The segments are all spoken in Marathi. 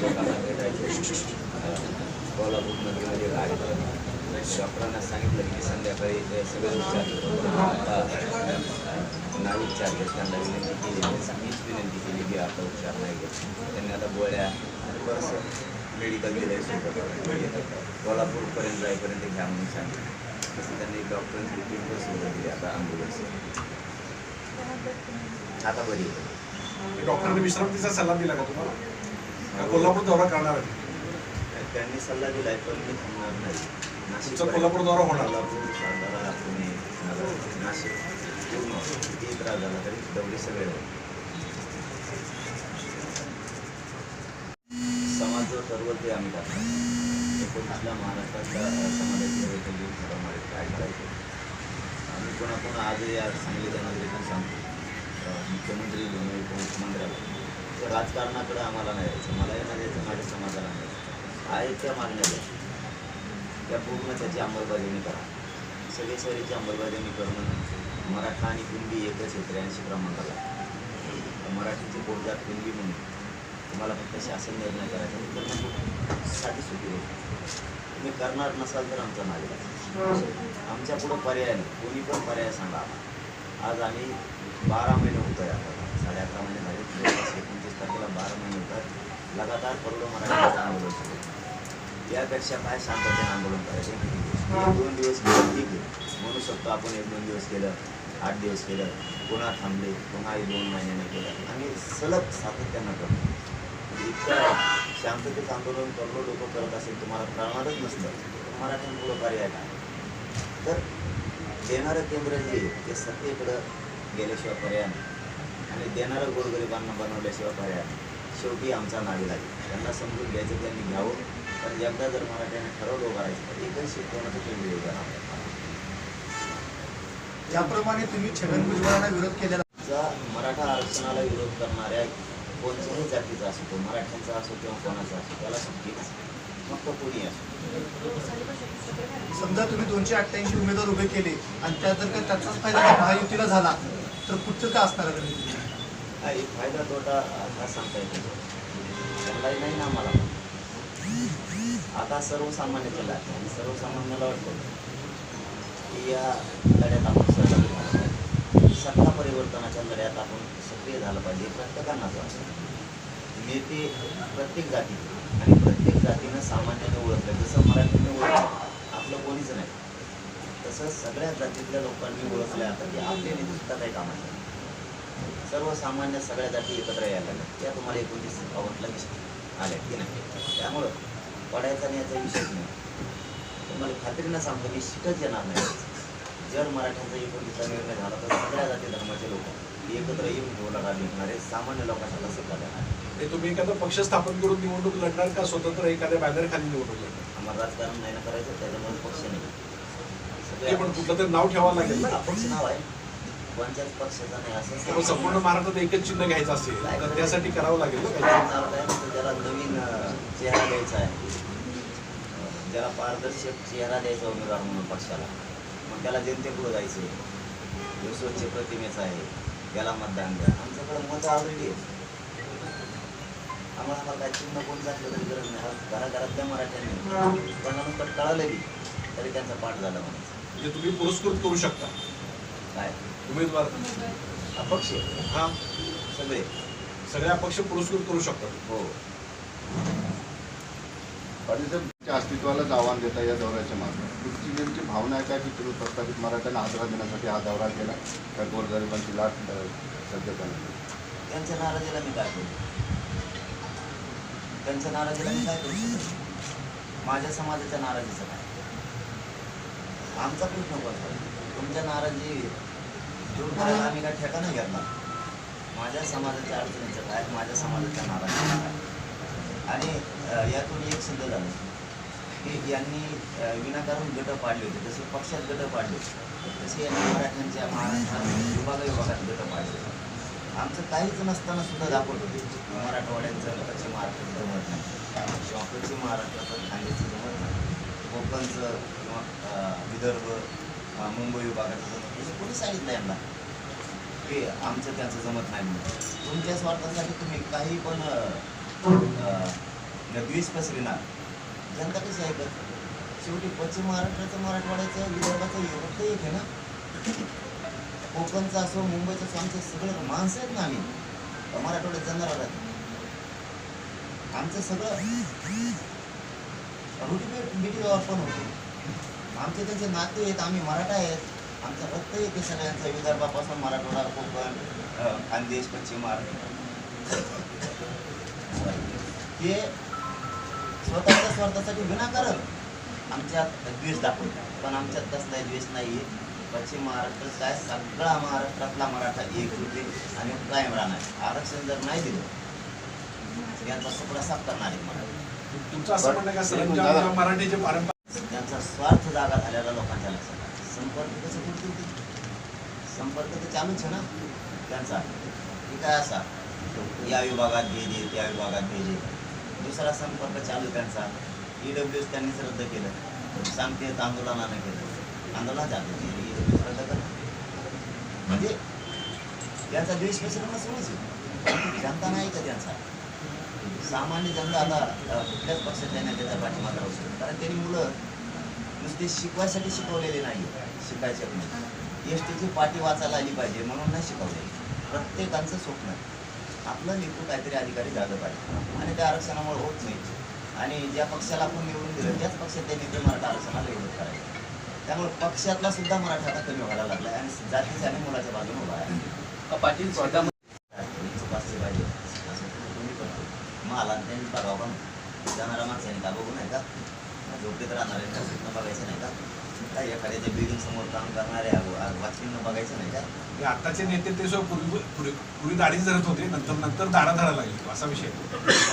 लोकांना भेटायचं गाडी डॉक्टरांना सांगितलं की संध्याकाळी ते सगळे उपचार आता नाही उपचार घेत त्यांना विनंती केली. मीच विनंती केली की आता उपचार नाही घेत. त्यांनी आता गोळ्या आणि बरंचसं मेडिकल दिलं कोल्हापूरपर्यंत जाईपर्यंत घ्या म्हणून सांगितलं. तसं त्यांनी डॉक्टरांची ट्रीटमेंट सुरू दिली. आता ॲम्ब्युलन्स आता बरी. आहे. डॉक्टरांनी विश्रांतीचा सल्ला दिला का तुम्हाला? का कोल्हापूर दौरा करणार आहे? त्यांनी सल्ला दिलाय पण मी थांबणार नाही. तुमचा कोल्हापूर दौरा होणार. पुणे नाशिक पूर्ण. किती त्रास झाला तरी दौरे सगळे. समाज जो ठरवल ते आम्ही टाकणार एकोणीसला महाराष्ट्रातल्या समाजाची काय करायचं? आम्ही पुन्हा आजही या सांगलीच्या नागरिकांना सांगतो. मुख्यमंत्री घेऊन उपमुख्यमंत्र्याला तर राजकारणाकडे आम्हाला नाही यायचं. मला येणार यायचं माझ्या समाजाला नाही. आहेत त्या मागण्या त्या पूर्ण त्याची अंमलबजावणी करा. सगळे सोयीची अंमलबजावणी करणं मराठा आणि कुणबी एकच आहे त्र्याऐंशी क्रमांकाला. मराठीची पोटजात कुणबी म्हणून. तुम्हाला फक्त शासन निर्णय करायचा खूप साधी सोपी गोष्ट तुम्ही करणार नसाल तर आमचा नागरिक. आमच्या पुढं पर्याय नाही. कोणी पण पर्याय सांगा आम्हाला. आज आम्ही बारा महिने होतो आहे आता. साडे अकरा महिने झाले. जवळपास एकोणतीस तारखेला बारा महिने होतात. लगातार करोडो मराठीचं आंदोलन सुरू आहे. यापेक्षा काय शांततेने आंदोलन करायचं एक दोन दिवस केलं ठीक आहे. म्हणू शकतो आपण एक दोन दिवस केलं आठ दिवस केलं पुन्हा थांबले पुन्हा एक दोन महिन्याने केलं. आणि सलग सातत्यानं करतो. म्हणजे इतकं शांततेचं आंदोलन करोडो लोक करत असेल तुम्हाला कळणारच नसतं. मराठ्यांपुढं पर्याय काय तर देणारं केंद्र जे ते सत्तेकडं गेल्याशिवाय पर्याय नाही. आणि देणारं गोरगरिबांना बनवल्याशिवाय पर्याय शेवटी आमचा नावी लागेल. त्यांना समजून घ्यायचं त्यांनी घ्यावं. पण एकदा जर मराठ्याने ठरवलं उभं राहायचं तर एकच शिकवण्याचं केंद्र उभं राहणार ज्याप्रमाणे तुम्ही छगन भुजबळांना विरोध केलेला मराठा आरक्षणाला विरोध करणाऱ्या कोणत्याही जातीचा असो तो मराठ्यांचा असो किंवा कोणाचा असो त्याला सुट्टी नसते मग कोणी समजा तुम्ही दोनशे अठ्ठ्याऐंशी उमेदवार उभे केले आणि त्यात जर का त्याचाच फायदा महायुतीला झाला तर पुढचं का असणार? हा एक फायदा तोटा हा सांगता येतो. त्यांनाही नाही ना आम्हाला. आता सर्वसामान्याचं आहे आणि सर्वसामान्याला वाटतं की या लढ्यात आपण सहभागी झालं पाहिजे. सत्ता परिवर्तनाच्या लढ्यात आपण सक्रिय झालं पाहिजे. प्रत्येकांनाच वाटतं. नेते प्रत्येक जाती आणि प्रत्येक जातीनं सामान्याने ओळखलं. जसं मराठीने ओळखलं आपलं कोणीच नाही. तसं सगळ्या जातीतल्या लोकांनी ओळखलं आता की आपले सुद्धा आहे कामाचे? सर्वसामान्य सगळ्या जाती एकत्र यायला लागल्या त्या तुम्हाला एकोणतीस बावन्नला दिसतील आल्या की नाही. त्यामुळं पडायचा आणि याचा विषयच नाही. तुम्हाला खात्रीनं सांगतो निश्चितच येणार नाही. जर मराठ्यांचा एकोणतीसचा निर्णय झाला तर सगळ्या जाती धर्माचे लोक एकत्र येऊन निवडणुका जिंकणारे सामान्य लोकांना सत्ता देणार हे तुम्ही एखादा पक्ष स्थापन करून निवडणूक लढणार का? स्वतंत्र एखाद्या बॅनर खाली निवडणूक लढणार आम्हाला राजकारण नाही ना करायचं त्याच्यामुळे पक्ष नाही. ते पण कुठलं तरी नाव ठेवावं लागेल ना. अपक्ष नाव आहे. कोणत्याच पक्षाचा नाही असं त्यामुळे संपूर्ण महाराष्ट्रात एकच चिन्ह घ्यायचं असेल तर त्यासाठी करावं लागेल ना त्याला काहीतरी. नाव काय म्हणतात, त्याला नवीन अं, चेहरा द्यायचा आहे. अं, ज्याला पारदर्शक चेहरा द्यायचा उमेदवार म्हणून पक्षाला. मग त्याला जनतेपुढे जायचं आहे जो स्वच्छ प्रतिमेचा आहे त्याला मतदान द्या. आमच्याकडे मत ऑलरेडी आहे आम्हाला काय चिन्ह कोण टाकलं तरी गरज नाही. घराघरातल्या मराठ्यांनी पण कळालं बी तरी त्यांचा पाठ झाला म्हणजे तुम्ही पुरस्कृत करू शकता. काय? उमेदवार. अपक्ष? हा. सगळे. सगळे अपक्ष पुरस्कृत करू शकतात. हो. तुमच्या अस्तित्वालाच आव्हान देता या दौऱ्याच्या मागे. तुमची भावना आहे काय की तुम्ही प्रस्थापित मराठ्यांना आदरा देण्यासाठी हा दौरा केला? त्या गोरगरिबांची लाट सध्या त्यांच्या नाराजीला मी काय त्यांच्या नाराजीला मी काय करू शकतो माझ्या समाजाच्या नाराजीचं काय? आमचा प्रश्न करतो तुमच्या नाराजी दूर करायला आम्ही काय ठेका नाही घेतला? माझ्या समाजाच्या अडचणीचं काय? माझ्या समाजाच्या नाराजीचं काय? आणि यातून एक सिद्ध झालं की यांनी विनाकारून विनाकारण गट पाडले होते. जसे पक्षात गट पाडले तसे यांनी मराठ्यांच्या महाराष्ट्रात विभाग विभागात गट पाडले होते. आमचं काहीच नसताना सुद्धा दाखवत होते मराठवाड्यांचं कच्छ महाराष्ट्राचं जमत नाही. किंवा कच्छ महाराष्ट्राचं ठाण्याचं जमत नाही. कोकणचं किंवा विदर्भ मुंबई विभागाचं जमत नाही. म्हणजे कोणी सांगितलं यांना? की आमचं त्यांचं जमत नाही म्हणून. तुमच्या स्वार्थासाठी तुम्ही काही पण अं, द्वेष पसरविणार जनता कशी ऐकत? शेवटी पश्चिम महाराष्ट्राचं मराठवाड्याचं विदर्भाचं एवढं एक आहे ना. कोकणचं असो मुंबईचं असो आमचे सगळे माणसं आहेत ना आम्ही. मराठवाड्यात जाणार आहात. आमचं सगळं. रुटीन बिटी पण होतो. आमचे त्यांचे नाते आहेत आम्ही मराठा आहेत. आमचं रक्त येते सगळ्यांचं. विदर्भापासून मराठवाडा कोकण खानदेश पश्चिम महाराष्ट्र. हे स्वतःच्या स्वार्थासाठी विनाकारण आमच्यात द्वेष दाखवतात. पण आमच्यात तसला द्वेष नाही पश्चिम महाराष्ट्र काय सगळा महाराष्ट्रातला मराठा एक होते आणि कायम राहणार. आरक्षण जर नाही दिलं यांचा सुपडा साफ करणार आहे मराठी त्यांचा स्वार्थ जागा झालेला लोकांच्या लक्षात. संपर्क कसं ते? संपर्क तर चालूच आहे ना. त्यांचा. की काय असा? या विभागात गेले त्या विभागात गेले दुसरा संपर्क चालू त्यांचा. ईडब्ल्यू एस त्यांनीच रद्द केलं. सांगते आंदोलनानं केलं. आंदोलन जातो म्हणजे त्यांचा देश पसरणं सुरूच आहे जनता नाही का त्यांचा सामान्य जनता आता अ, कुठल्याच पक्षाच्या त्याचा पाठिंबा राहू शकतो कारण त्यांनी मुलं नुसते शिकवायसाठी शिकवलेले नाही शिकायचे म्हणून एस टीची पाठी वाचायला आली पाहिजे म्हणून नाही शिकवले. प्रत्येकाचं स्वप्न आहे. आपलं लेखू काहीतरी अधिकारी झालं पाहिजे. आणि त्या आरक्षणामुळे होत नाही. आणि ज्या पक्षाला आपण निवडून दिलं त्याच पक्षात त्यांनी ते मराठा आरक्षणाला विरोध करायचा. त्यामुळे पक्षातला सुद्धा मराठा आता कमी व्हायला लागला आणि जातीच्या आणि मुलाच्या बाजूने उभा आहे. पाटील स्वतः पाहिजे. असं तुम्ही करतो मला त्यांनी बघावं पण जाणाऱ्या माणसाने का बघू नाही का? झोपडीत राहणारे का स्वप्न बघायचं नाही का? काय एखाद्याच्या बिल्डिंग समोर काम करणारे वाचकीनं बघायचं नाही का? आताचे नेते ते सो पूर्वी पूर्वी दाढीच धरत होते नंतर नंतर दाढा धरायला लागली. असा विषय.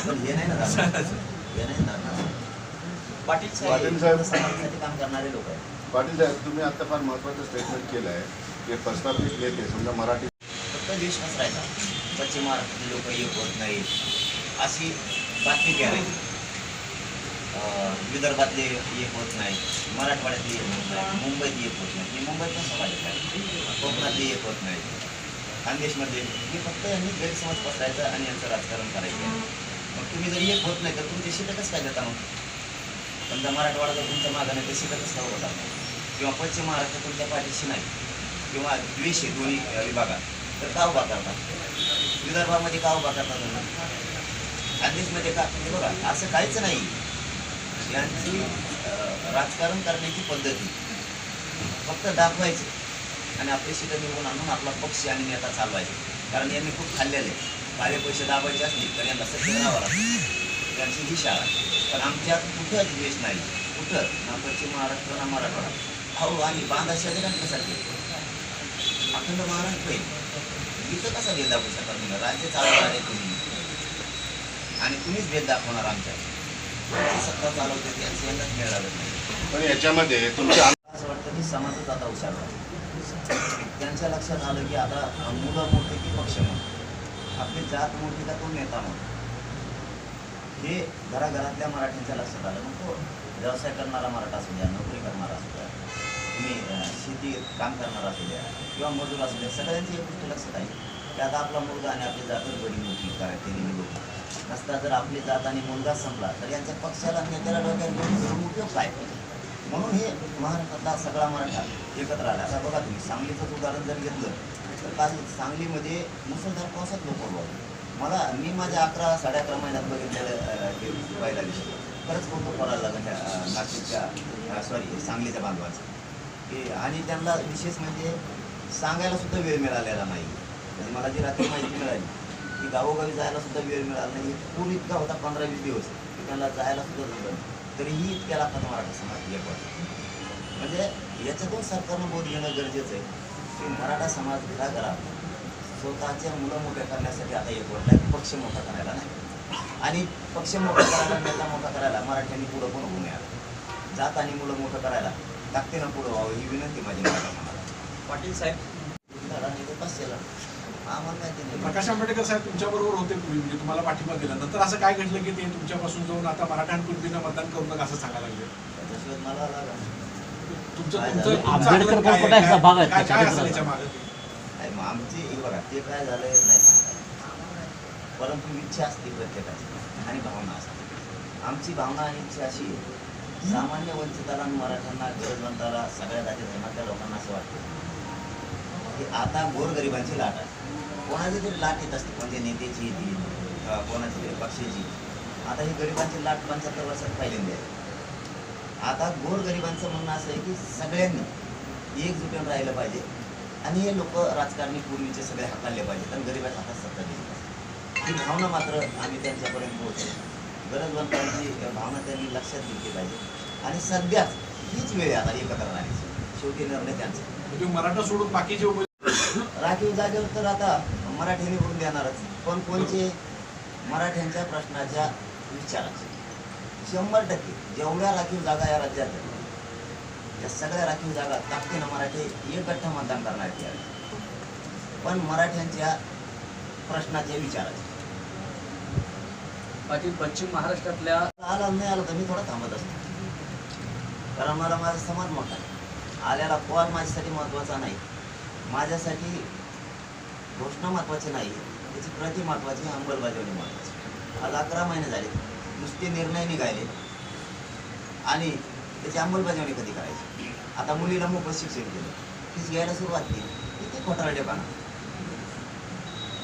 पण हे नाही ना. हे नाही ना पाटील साहेब साहेब समाजासाठी काम करणारे लोक आहेत. पाटील साहेब तुम्ही आता फार महत्त्वाचं स्टेटमेंट केलं आहे की प्रस्थापित नेते समजा मराठी फक्त देश पसरायचा पश्चिम महाराष्ट्रातले लोक एक होत नाहीत. अशी बातमी करायची विदर्भातले एक होत नाही मराठवाड्यातले एक होत नाही मुंबईत एक होत नाही मुंबईत पण समाज कोकणातले एक होत नाही खानदेशमध्ये हे फक्त यांनी गैरसमज पसरायचा आणि यांचं राजकारण करायचं. मग तुम्ही जर एक होत नाही तर तुमची शीटं कसं काय देता मग? समजा मराठवाडा जर तुमच्या मागं नाही तर शीटं कसं किंवा पश्चिम महाराष्ट्र तुमच्या पाठीशी नाही. किंवा द्वेष आहे दोन्ही विभागात. तर का उभा करतात? विदर्भामध्ये का उभा करतात तुम्ही खानदेशमध्ये का? म्हणजे बघा असं काहीच नाही. यांची राजकारण करण्याची पद्धती. फक्त दाखवायचे. आणि आपले शिकत निवडून आणून आपला पक्ष आणि नेता चालवायचे. कारण यांनी खूप खाल्लेले आहे. पैसे दाबायचे असले तर यांना सत्य राहावं लागतं. त्यांची ही शाळा पण आमच्यात कुठंच द्वेष नाही. कुठं? ना पश्चिम महाराष्ट्र ना मराठवाडा अहो आणि बांधा शेजाऱ्यांच्यासाठी अखंड महाराष्ट्र आहे इथं कसा भेद दाखवू शकता तुम्ही? राज्य चालवणार आहे तुम्ही. आणि तुम्हीच भेद दाखवणार आमच्या सत्ता चालवते त्यांचं यंदाच मिळ लागत नाही. पण याच्यामध्ये तुमच्या असं वाटतं की समाजच आता हुशार झाला त्यांच्या लक्षात आलं की आता मुलं मोठे की पक्ष मोठे. आपली जात मोठी का तो नेता मोठा. हे घराघरातल्या मराठीच्या लक्षात आलं मग तो व्यवसाय करणारा मराठा असू द्या नोकरी करणारा असू द्या तुम्ही शेती काम करणारा असू द्या किंवा मजूर असू द्या सगळ्यांची एक गोष्ट लक्षात आहे की आता आपला मुलगा आणि आपली जातच बरी मोठी करायची होती नसता जर आपली जात आणि मुलगा संपला तर यांच्या पक्षाला नेत्याला डोक्यात घेऊन उपयोग काय? म्हणून हे महाराष्ट्रातला सगळा मराठा एकत्र आला. आता बघा तुम्ही सांगलीचंच उदाहरण जर घेतलं तर काल सांगलीमध्ये मुसळधार पावसात लोक होते. मला मी माझ्या अकरा साडे अकरा महिन्यात बघितलेलं पहिला विषय खरंच कौतुक करायला लागलं त्या नाशिकच्या सॉरी सांगलीच्या बांधवाचं. की आणि त्यांना विशेष म्हणजे सांगायला सुद्धा वेळ मिळालेला नाही. म्हणजे मला जी रात्री माहिती मिळाली की गावोगावी जायला सुद्धा वेळ मिळाला नाही. पूर इतका होता पंधरा वीस दिवस की त्यांना जायला सुद्धा जमलं तरीही इतक्या लाखात मराठा समाज एक म्हणजे याच्यातून सरकारनं बोध घेणं गरजेचं आहे. की मराठा समाज घराघरात स्वतःच्या मुलं मोठ्या करण्यासाठी आता एक वडला पक्ष मोठा करायला नाही. आणि पक्ष मोठा करायला नेता मोठा करायला मराठ्यांनी पुढं पण उभं मिळालं जात आणि मुलं मोठं करायला ताकदीनं पुढं व्हावं ही विनंती माझी मराठा समाजाला पाटील साहेब? आम्हाला माहिती नाही प्रकाश आंबेडकर साहेब तुमच्या बरोबर होते पूर्वी म्हणजे तुम्हाला पाठिंबा दिला. नंतर असं काय घडलं की ते तुमच्यापासून जाऊन आता मराठा आणि कुणबींना मतदान करू नका असं सांगायला लागले? त्याच्याशिवाय मला तुमचं आंबेडकर भाग काय? असेल याच्या मागे आमची ते काय झालंय नाही परंतु इच्छा असते प्रत्येकाची आणि भावना असते. आमची भावना आणि इच्छा अशी सामान्य वंचिताला मराठ्यांना गरजवंताला सगळ्या जाती धर्मातल्या लोकांना असं वाटतं. की आता गोरगरिबांची लाट आहे. कोणाची तरी लाट येत असते कोणत्या नेत्याची येते कोणाची तरी पक्षाची आता ही गरिबांची लाट पंच्याहत्तर वर्षात पहिल्यांदी आहे. आता गोरगरिबांचं म्हणणं असं आहे की सगळ्यांनी एकजुटून राहिलं पाहिजे. आणि हे लोक राजकारणी पूर्वीचे सगळे हाताळले पाहिजेत आणि गरिबाच्या हातात सत्ता दिली पाहिजे. ही भावना मात्र आम्ही त्यांच्यापर्यंत पोहोचतो गरजवंतांची भावना त्यांनी लक्षात घेतली पाहिजे. आणि सध्याच हीच वेळ आता एकत्र राहण्याची. शेवटी निर्णय त्यांचा. मराठा सोडून बाकीचे राखीव जागेवर तर आता मराठ्यांनी करून देणारच. पण कोणचे? मराठ्यांच्या प्रश्नाच्या विचाराचे. शंभर टक्के जेवढ्या राखीव जागा या राज्यात त्या सगळ्या राखीव जागा ताकदीनं मराठी एक गठ्ठा मतदान करणार. पण मराठ्यांच्या प्रश्नाच्या विचाराचे पाटील पश्चिम महाराष्ट्रातल्या आला नाही आला तर मी थोडा थांबत असतो. कारण मला माझा समाज मोठा आहे. आल्याला कॉल माझ्यासाठी महत्त्वाचा नाही. माझ्यासाठी घोषणा महत्त्वाची नाही. त्याची प्रति महत्त्वाची अंमलबजावणी महत्त्वाची. आज अकरा महिने झाले. नुसते निर्णय निघाले. आणि त्याची अंमलबजावणी कधी करायची? आता मुलीला मोफत शिक्षण केलं फीस घ्यायला सुरुवात केली. किती खोटारडेपणा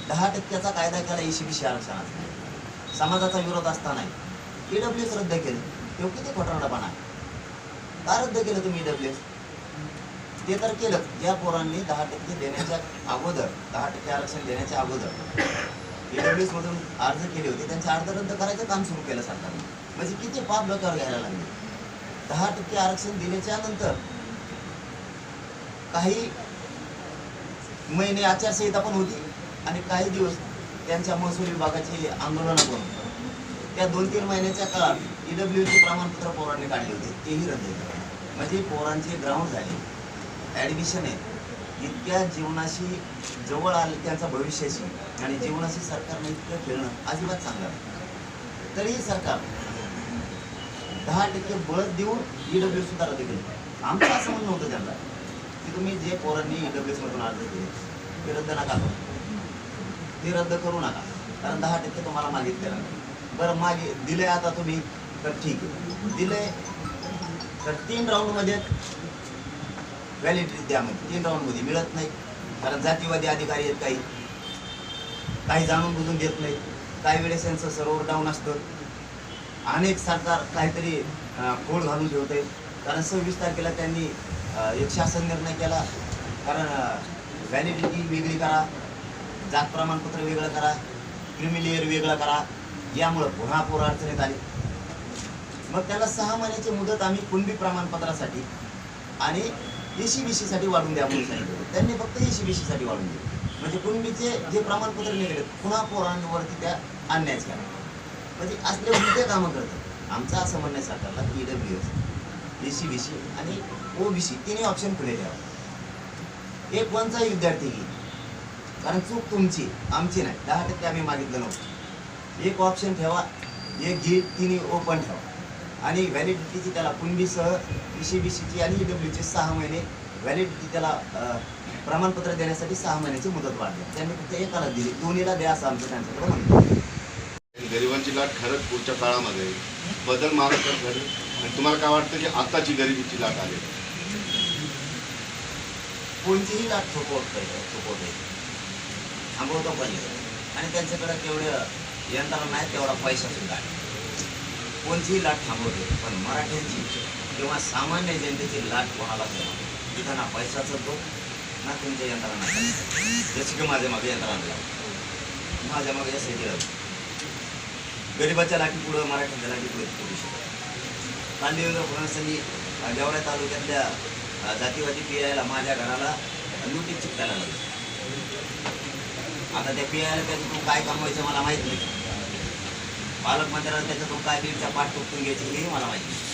दहा टक्क्याचा कायदा केला एसीबीसी आरक्षणाचा समाजाचा विरोध असताना ईडब्ल्यू एस रद्द केलं. तो किती खोटारडापणा का रद्द केलं तुम्ही ईडब्ल्यू ते तर केलं ज्या पोरांनी दहा टक्के देण्याच्या अगोदर दहा टक्के आरक्षण देण्याच्या अगोदर ईडब्ल्यू एस मधून अर्ज केले होते. त्यांचे अर्ज रद्द करायचं काम सुरू केलं सरकारने. म्हणजे किती पाप लोकांवर घ्यायला लागले. दहा टक्के आरक्षण दिल्याच्या नंतर काही महिने आचारसंहिता पण होती आणि काही दिवस त्यांच्या महसूल विभागाची आंदोलनं पण त्या दोन तीन महिन्याच्या काळात ईडब्ल्यूचे प्रमाणपत्र पोरांनी काढले होते. तेही रद्द केले. म्हणजे पोरांचे ग्राउंड झाले. ॲडमिशन आहे. इतक्या जीवनाशी जवळ आले त्यांचा भविष्याशी आणि जीवनाशी सरकारने इतकं खेळणं अजिबात चांगलं तरीही सरकार दहा टक्के बळत देऊन ईडब्ल्यू सुद्धा रद्द केलं. आमचं असं म्हणणं होतं त्यांना की तुम्ही जे पोरांनी ईडब्ल्यू मधून अर्ज केले ते रद्द नका करू. ते रद्द करू नका कारण दहा टक्के तुम्हाला मागितलेलं नाही बरं मागे दिले आता तुम्ही तर ठीक आहे. दिले तर तीन राऊंडमध्ये व्हॅलिडिटी द्या मग. तीन राऊंडमध्ये मिळत नाही कारण जातीवादी अधिकारी आहेत काही. काही जाणून बुजून घेत नाही काही वेळेस यांचं सर्व्हर डाऊन असतं. अनेक सरकार काहीतरी अं, घालून ठेवते कारण सव्वीस तारखेला त्यांनी एक शासन निर्णय केला. कारण व्हॅलिडिटी वेगळी करा. जात प्रमाणपत्र वेगळं करा. क्रिमिलेअर वेगळं करा. यामुळं पुन्हा पूर अडचणीत आली. मग त्याला सहा महिन्याची मुदत आम्ही कुणबी प्रमाणपत्रासाठी आणि एसी बी सीसाठी वाढून द्या म्हणून सांगितलं. त्यांनी फक्त एसी बी सीसाठी वाढून दिले. म्हणजे कुणबीचे जे प्रमाणपत्र निघाले पुन्हा पोरांवरती त्या अन्यायच करा म्हणजे असले उलटे कामं करतात. आमचं असं म्हणणं आहे सरकारला की W S C B C आणि ओ बी सी तिन्ही ऑप्शन खुले ठेवा. एक वनचा विद्यार्थी घेईल? कारण चूक तुमची आमची नाही. दहा टक्के आम्ही मागितलं नव्हतं. एक ऑप्शन ठेवा एक घी तिन्ही ओपन ठेवा. आणि व्हॅलिडिटीची त्याला कुणबीसह सी बी सीची आणि ई डब्ल्यूची सहा महिने व्हॅलिडिटी त्याला प्रमाणपत्र देण्यासाठी सहा महिन्याची मुदत वाढली. त्यांनी फक्त एकाला दिली. दोन्हीला द्या असं आमचं त्यांच्याकडे म्हणतो गरिबांची लाट खरंच पुढच्या काळामध्ये. बदल महाराष्ट्रात घडेल. आणि तुम्हाला काय वाटतं की आताची गरिबीची लाट आली? कोणतीही लाट थोपवत थोपवते थांबवतो पण आणि त्यांच्याकडे तेवढं यंत्रणा नाही तेवढा पैसा सुद्धा कोणतीही लाट थांबवते पण मराठ्यांची किंवा सामान्य जनतेची लाट कोणाला तिथं ना पैसा तो ना तुमच्या यंत्रणा जसे जशी की माझ्या मागे यंत्रणा माझ्या मागे यासाठी गरिबाच्या लाठी पुढं मराठ्यांच्या लाठी पुढे करू शकतो काल फडणवीसांनी अं, तालुक्यातल्या जातीवादी पी आयला माझ्या घराला नोटीस चिपकायला लागली आता त्या पी आयला त्याच्यातून काय कमवायचं मला माहीत नाही. पालकमंत्र्याला त्याच्यातून काय दीडचा पाठ टोकून घ्यायची हेही मला माहिती नाही.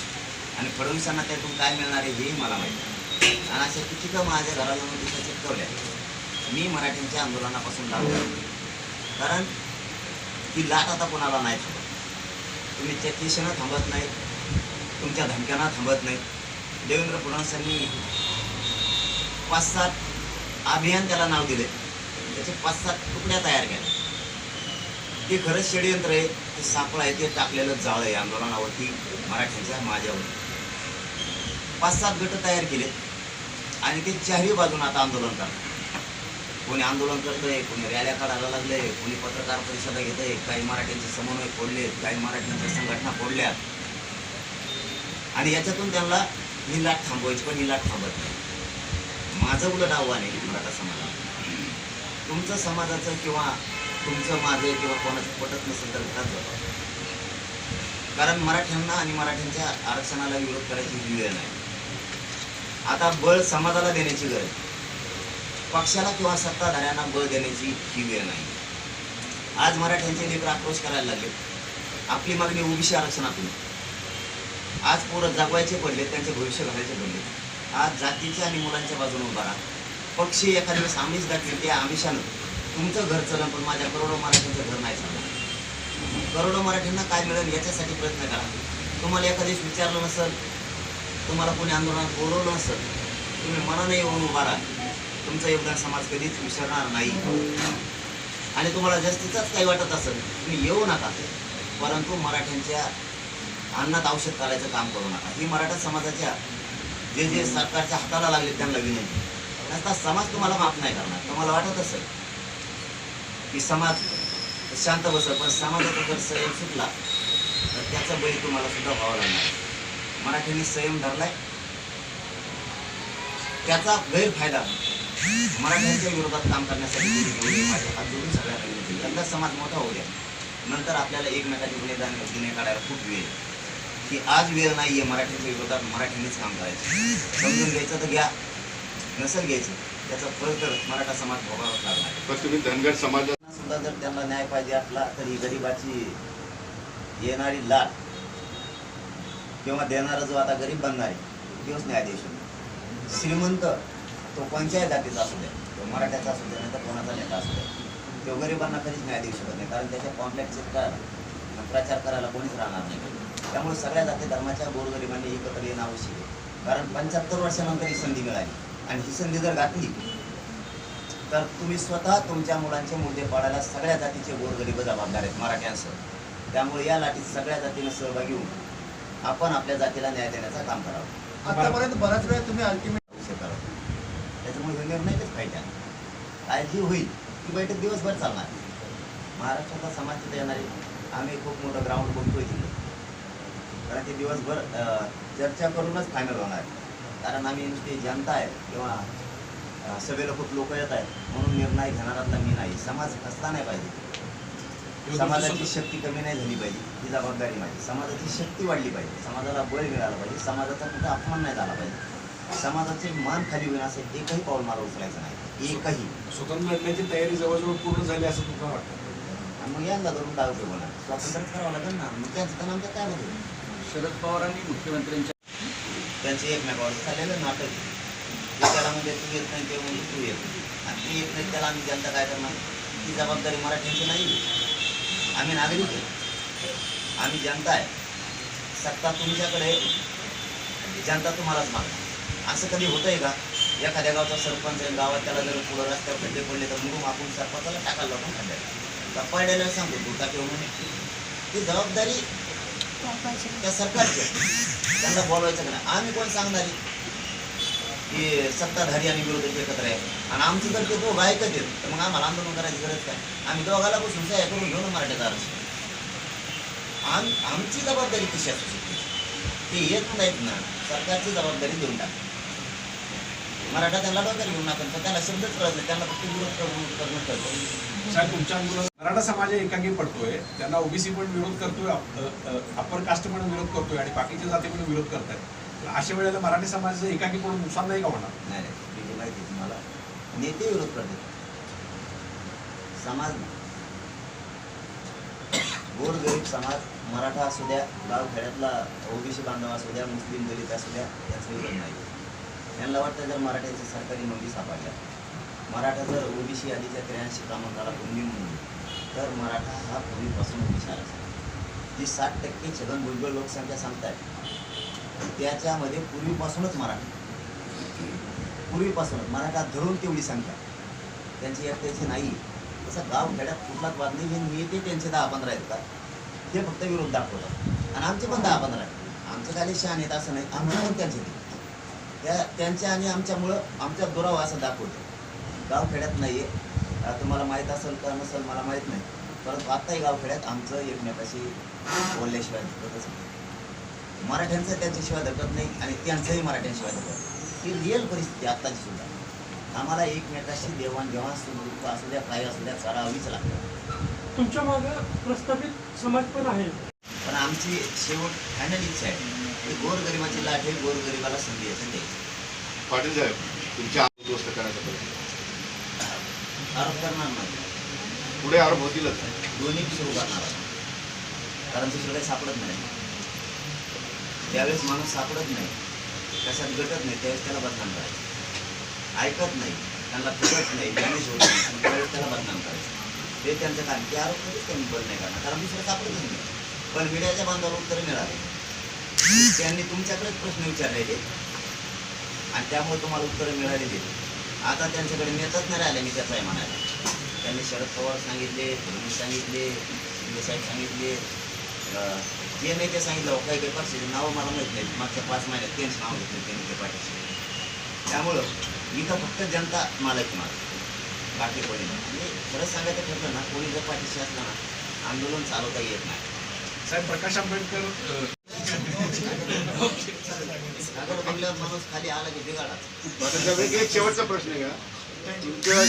आणि फडणवीसांना त्यातून काय मिळणार आहे हेही मला माहिती नाही. आणि अशा किती माझ्या घराला नोटिसा चिपकवल्या मी मराठींच्या आंदोलनापासून लाभ कारण ती लाट आता कोणाला नाही थांबत तुम्ही चॅटिशनं थांबत नाही तुमच्या धमक्यांना थांबत नाही देवेंद्र फडणवीसांनी पाच सात अभियान त्याला नाव दिले. त्याचे पाच सात तुकड्या तयार केल्या. ते खरंच षडयंत्र आहे. ते सापळं आहे. ते टाकलेलं जाळ आहे. आंदोलनावरती मराठ्यांच्या माझ्यावर. पाच सात गट तयार केले. आणि ते चारही बाजून आता आंदोलन करतात. कोणी आंदोलन करतंय कोणी रॅल्या काढायला लागले कोणी पत्रकार परिषदा घेत आहे काही मराठ्यांचे समन्वय फोडले काही मराठ्यांच्या संघटना फोडल्या. आणि याच्यातून त्यांना ही लाट थांबवायची पण ही लाट थांबत नाही. माझं उलट आव्हान आहे मराठा समाजाला. तुमचं समाजाचं किंवा तुमचं माझं किंवा कोणाचं पटत नसेल तर घरात जातात कारण मराठ्यांना आणि मराठ्यांच्या आरक्षणाला विरोध करायची वेळ नाही. आता बळ समाजाला देण्याची गरज पक्षाला किंवा सत्ताधाऱ्यांना बळ देण्याची ही वेळ नाही. आज मराठ्यांचे लेकर आक्रोश करायला लागले. आपली मागणी ओबीसी आरक्षणातून. आज पोरं जगवायचे पडले त्यांचे भविष्य घालायचे पडले. आज जातीच्या आणि मुलांच्या बाजूने उभा राहा. पक्ष एखाद्या वेळेस आम्हीच दाखवेल त्या आमिषानं. तुमचं घर चलन पण माझ्या करोडो मराठ्यांचं घर नाही चालणार. करोडो मराठ्यांना काय मिळेल याच्यासाठी प्रयत्न करा. तुम्हाला एखाद्या विचारलं नसेल तुम्हाला कोणी आंदोलनात बोलवलं नसेल तुम्ही मनाने येऊन उभा राहा. तुमचं योगदान समाज कधीच विसरणार नाही. आणि तुम्हाला जास्तीचाच काही वाटत असेल तुम्ही येऊ नका. परंतु मराठ्यांच्या अन्नात औषध घालायचं काम करू नका. ही मराठा समाजाच्या जे जे सरकारच्या हाताला लागले त्यांना विनंती. नसता समाज तुम्हाला माफ नाही करणार. तुम्हाला वाटत असेल की समाज शांत बसल पण समाजाचा जर संयम सुटला तर त्याचा बळी तुम्हाला सुद्धा व्हावा लागणार. मराठ्यांनी संयम धरलाय. त्याचा गैरफायदा मराठ्यांच्या विरोधात काम करण्यासाठी हात जोडून सगळ्यांना विनंती आहे. एकदा समाज मोठा होऊ द्या नंतर आपल्याला एकमेकाचे गुन्हे गुन्हे काढायला खूप वेळ आहे. की आज वेळ नाहीये मराठ्यांच्या विरोधात मराठ्यांनीच काम करायचं समजून घ्यायचं तर घ्या नसेल घ्यायचं त्याचा फळ तर मराठा समाज भोगावाच लागणार आहे. पण तुम्ही धनगर समाजात त्यांना सुद्धा जर त्यांना न्याय पाहिजे असला तर ही गरिबाची येणारी लाट किंवा देणारा जो आता गरीब बनणार आहे तोच न्याय देऊ शकतो श्रीमंत तो कोणत्याही जातीचा असू दे तो मराठ्याचा असू दे नाही तर कोणाचा नेता असू दे तो गरिबांना कधीच न्याय देऊ शकत नाही. कारण त्याच्या कॉम्प्लेक्सचे प्रचार करायला कोणीच राहणार नाही. त्यामुळे सगळ्या जाती धर्माच्या गोरगरिबांनी एकत्र येणं आवश्यक आहे. कारण पंच्याहत्तर वर्षानंतर ही संधी मिळाली. आणि ही संधी जर घातली तर तुम्ही स्वतः तुमच्या मुलांचे मुद्दे पाडायला सगळ्या जातीचे गोरगरीब जबाबदार आहेत मराठ्यांसह. त्यामुळे या लाटीत सगळ्या जातीनं सहभागी होऊन आपण आपल्या जातीला न्याय देण्याचं काम करावं. आतापर्यंत बऱ्याच वेळा तुम्ही अल्टिमेट अवश्य करावं त्याच्यामुळे हे निर्णयच पाहिजे काय जी होईल. ती बैठक दिवसभर चालणार. महाराष्ट्राचा समाज तिथे येणार आहे. आम्ही खूप मोठं ग्राउंड बघतोय तिथे. कारण ते दिवसभर चर्चा करूनच फायनल होणार. आहे. कारण आम्ही नुसती जनता आहे किंवा सगळे खूप लोक येत आहेत. म्हणून निर्णय घेणारातला मी नाही. समाज खसता नाही पाहिजे. समाजाची शक्ती कमी नाही झाली पाहिजे. ही जबाबदारी माझी. समाजाची शक्ती वाढली पाहिजे. समाजाला बळ मिळाला पाहिजे. समाजाचा कुठं अपमान नाही झाला पाहिजे. समाजाचे मान खाली होईल असं एकही पाऊल मला उचलायचं नाही. एकही. स्वतंत्र लढण्याची तयारी जवळजवळ पूर्ण झाली असं तुम्हाला वाटतं? आणि मग यांना धरून काय उपयोग होणार स्वातंत्र्य करावं लागेल ना. मग त्यांचं तर आमचं काय होतं शरद पवारांनी मुख्यमंत्र्यांच्या त्यांचे एकमेकावर चाललेलं नाटक. जे त्याला म्हणजे तू येत नाही ते म्हणजे तू येत आणि ते येत नाही त्याला आम्ही जनता काय करणार? ही जबाबदारी मराठ्यांची नाही. आम्ही नागरिक आहे. आम्ही जनता आहे. सत्ता तुमच्याकडे जनता तुम्हालाच मागणार. असं कधी होतंय का? एखाद्या गावचा सरपंच आहे गावात त्याला जर पुढं रस्त्यावर खड्डे पडले तर म्हणून आपण सरपंचाला टाकायला लावून खड्ड्यात पडलेलं सांगतो तू टाके म्हणून ती जबाबदारी त्या सरकारची. त्यांना बोलवायचं का नाही? आम्ही कोण सांगणार? की सत्ताधारी आणि विरोधक एकत्र आहे. आणि आमचं जर ते दोघं ऐकत आहेत. तर मग आम्हाला आंदोलन करायची गरज काय? आम्ही दोघाला बसून सह्या करून घेऊ ना मराठ्याचा आरक्षण. आम आमची जबाबदारी कशी असू शकते? ते येत नाहीत ना. सरकारची जबाबदारी देऊन टाक. मराठा त्यांना डोक्यात घेऊन टाकून पण त्यांना शब्दच कळत नाही. त्यांना फक्त विरोध करून करणं कळतं. साहेब तुमच्या आंदोलन मराठा समाज एकांगी पडतोय. त्यांना ओबीसी पण विरोध करतोय अप्पर कास्ट पण विरोध करतोय आणि बाकीच्या जाती पण विरोध करतायत. अशा वेळेला मराठी समाजाचं एकांगी पडून नुकसान नाही का होणार? नाही नाही. माहिती तुम्हाला नेते विरोध करतात. समाज. गोरगरीब समाज मराठा असू द्या गावखेड्यातला ओबीसी बांधव असू द्या मुस्लिम दलित असू द्या याचा विरोध नाही. त्यांना वाटतं जर मराठ्याच्या सरकारी नोंदी सापडल्या मराठा जर ओबीसी आधीच्या त्र्याऐंशी क्रमांकाला नोंदी म्हणून तर मराठा हा पूर्वीपासून ओबीसी आरक्षण जी साठ टक्के छगन भुजबळ लोकसंख्या सांगतात त्याच्यामध्ये पूर्वीपासूनच मराठा. पूर्वीपासूनच मराठा धरून तेवढी संख्या. त्यांची एकट्याची नाही. तसं गाव खेड्यात कुठलाच वाद नाही. हे नेते त्यांचे दहा पंधरा आहेत का? ते फक्त विरोध दाखवतात. आणि आमचे पण दहा पंधरा आहेत. आमचे खाली शहाण आहेत असं नाही. आम्हाला पण त्यांचे ते त्या त्यांच्या आणि आमच्यामुळं आमच्या दुरावा असं दाखवतो. गाव खेड्यात नाही आहे तुम्हाला माहीत असेल का नसेल मला माहीत नाही. परंतु आत्ताही गाव खेड्यात आमचं एकमेकाशी बोलल्याशिवाय धकतच नाही. मराठ्यांचं त्यांच्याशिवाय धकत नाही आणि त्यांचंही मराठ्यांशिवाय धकत नाही. ही रिअल परिस्थिती आत्ताची सुद्धा. आम्हाला एकमेकाशी देवाणघेवाण सुख असू द्या काही असू द्या करावीच लागतं. तुमच्या मागं प्रस्थापित समाज पण आहे. पण आमची शेवट फायनल इच्छा आहे. गोरगरिबाची लाट आहे गोरगरिबाला संधी येते ते पाटील साहेब तुमच्या उद्ध्वस्त करण्याचा प्रयत्न आरोप करणार नाही. पुढे आरोप होतीलच. दोन्ही सुरू करणार. कारण दुसरं काही सापडत नाही. ज्यावेळेस माणूस सापडत नाही. कशात गटत नाही. त्यावेळेस त्याला बदनाम करायचं. ऐकत नाही. त्यांना फुगत नाही. ज्ञानेश होत नाही. त्यावेळेस त्याला बदनाम करायचं. ते त्यांचं काम ते आरोप कधीच त्यांनी बंद नाही करणार. कारण दुसरं सापडतच नाही. पण मीडियाच्या बांधावर उत्तर मिळाले. त्यांनी तुमच्याकडेच प्रश्न विचारलेले. आणि त्यामुळे तुम्हाला उत्तरं मिळालेली आता त्यांच्याकडे नेताच नाही राहिले मी त्याचं आहे म्हणायला. त्यांनी शरद पवार सांगितले फडणवीस सांगितले शिंदे साहेब सांगितले. जे नाही ते सांगितलं अहो, काही काही नावं मला माहीत नाहीत. मागच्या पाच महिन्यात त्यांचं नाव घेतलं त्यांनी ते पाठीशी. त्यामुळं इथं फक्त जनता मालक माझं. बाकी कोणी नाही. म्हणजे खरंच सांगायचं ठरलं ना कोणी जर पाठीशी असलं ना आंदोलन चालवता येत नाही. साहेब प्रकाश आंबेडकर माणूस खाली आला की बिघाडाच एक शेवटचा प्रश्न आहे का? तुमच्या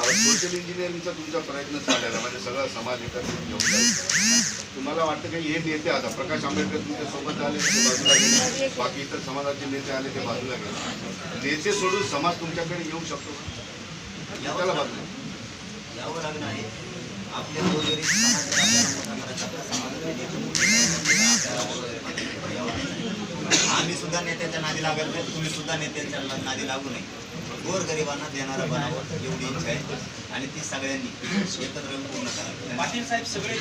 सोशल इंजिनिअरिंगचा तुमचा प्रयत्न चाललेला म्हणजे सगळा समाज एकत्रित घेऊन तुम्हाला वाटतं की हे नेते आता प्रकाश आंबेडकर तुमच्यासोबत आले ते बाजूला गेले. बाकी इतर समाजाचे नेते आले ते बाजूला गेले. नेते सोडून समाज तुमच्याकडे येऊ शकतो का? त्याला बाजूला यावं लागणार आहे. आपल्या समाजाला आपल्याला मोठा करायचा आपल्या समाजाचे नेते मोठे आपल्याला गोरगरिबांना यावं लागणार आहे. आम्ही सुद्धा नेत्याच्या नादी लागत नाही तुम्ही सुद्धा नेत्यांच्या नादी लागू नये. गोरगरिबांना देणारा बनावं एवढी इच्छा आहे आणि ती सगळ्यांनी एकत्र पूर्ण करावी. पाटील साहेब सगळे